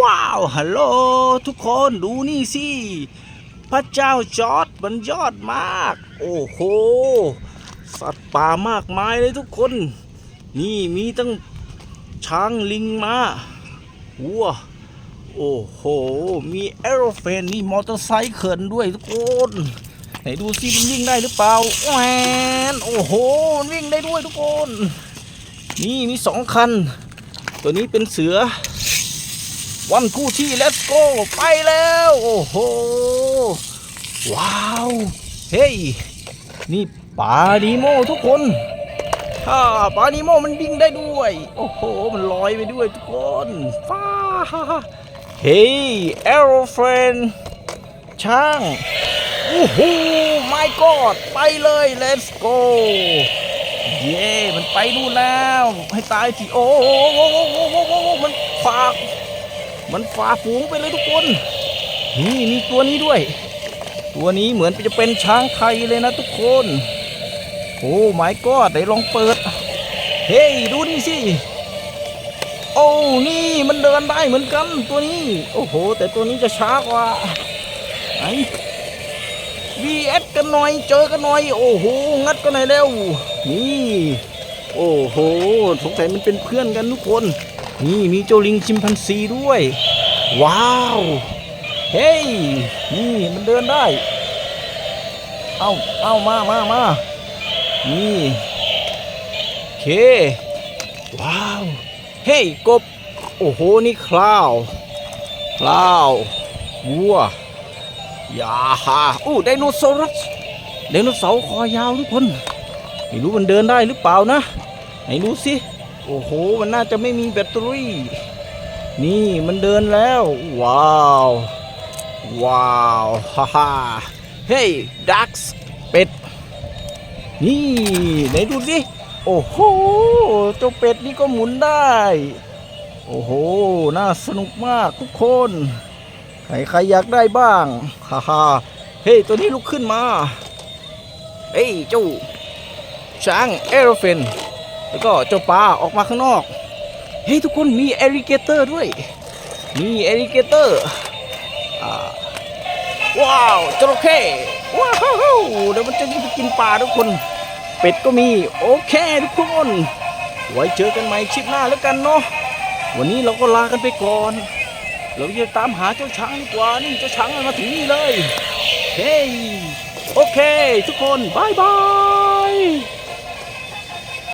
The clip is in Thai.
ว้าว ฮัลโหล ทุกคนดูนี่สิ พระเจ้าจอร์ดมันยอดมาก โอ้โห สัตว์ป่ามากมายเลยทุกคน นี่มีตั้งช้างลิงมาวัวโอ้โห มีแอโรเฟนนี่มอเตอร์ไซค์เขินด้วยทุกคนไหนดูสิมันวิ่งได้หรือเปล่าแหวนโอ้โหมันวิ่งได้ด้วยทุกคน นี่มีสองคัน ตัวนี้เป็นเสือ วันคู่ที่ let's go ไปแล้ว โอ้โห ว้าว เฮ้ย นี่ปลาดีโมทุกคนถ้าปลาดีโมมันวิ่งได้ด้วย โอ้โห มันลอยไปด้วยทุกคนฟ้าเฮ้ย aeroplane ช่าง โอ้โห my god ไปเลย let's go เย้มันไปดูนแล้ว ให้ตายสิ โอ้โหมันฝาก มันฝ่าฝูงไปเลยทุกคน นี่มีตัวนี้ด้วย ตัวนี้เหมือนจะเป็นช้างไทยเลยนะทุกคน โอ้ my god ไหนลองเปิด เฮ้ยดูนี่สิ โอ้นี่มันเดินได้เหมือนกันตัวนี้ โอ้โห แต่ตัวนี้จะช้ากว่าไหน VS กันหน่อยเจอกันหน่อย โอ้โหงัดกันหน่อยเร็วนี่ โอ้โหสงสัยมันเป็นเพื่อนกันทุกคน นี่มีเจ้าลิงชิมพันซีด้วย ว้าว เฮ้ย นี่มันเดินได้ เอาเอามามามานี่โอเค ว้าว เฮ้ยกบ โอ้โห นี่คลาวคลาววัวยาฮาอู้ไดโนเสาร์ไดโนเสาร์คอยาวทุกคน ไม่รู้มันเดินได้หรือเปล่านะ ไหนดูสิ โอ้โห มันน่าจะไม่มีแบตเตอรี่ นี่มันเดินแล้ว ว้าว ว้าวฮ่าฮ่าเฮ้ยดักส์เป็ด นี่ ไหนดูสิ โอ้โหเจ้าเป็ดนี่ก็หมุนได้ โอ้โห น่าสนุกมากทุกคน ใครใครอยากได้บ้างฮ่าฮ่าเฮ้ย ตัวนี้ลุกขึ้นมา เฮ้ย เจ้าช้างเอโรเฟน แล้วก็เจ้าปลาออกมาข้างนอก เฮ้ยทุกคนมีเอริเกเตอร์ด้วย มีเอริเกเตอร์ว้าวจระเข้ว้าวเดี๋ยวมันจะไปกินปลาทุกคน เป็ดก็มีโอเคทุกคนไว้เจอกันใหม่คลิปหน้าแล้วกันเนาะวันนี้เราก็ลากันไปก่อน เราจะตามหาเจ้าช้างดีกว่านี่เจ้าช้างมันมาถึงนี่เลยเฮ้ยโอเค ทุกคนบายบาย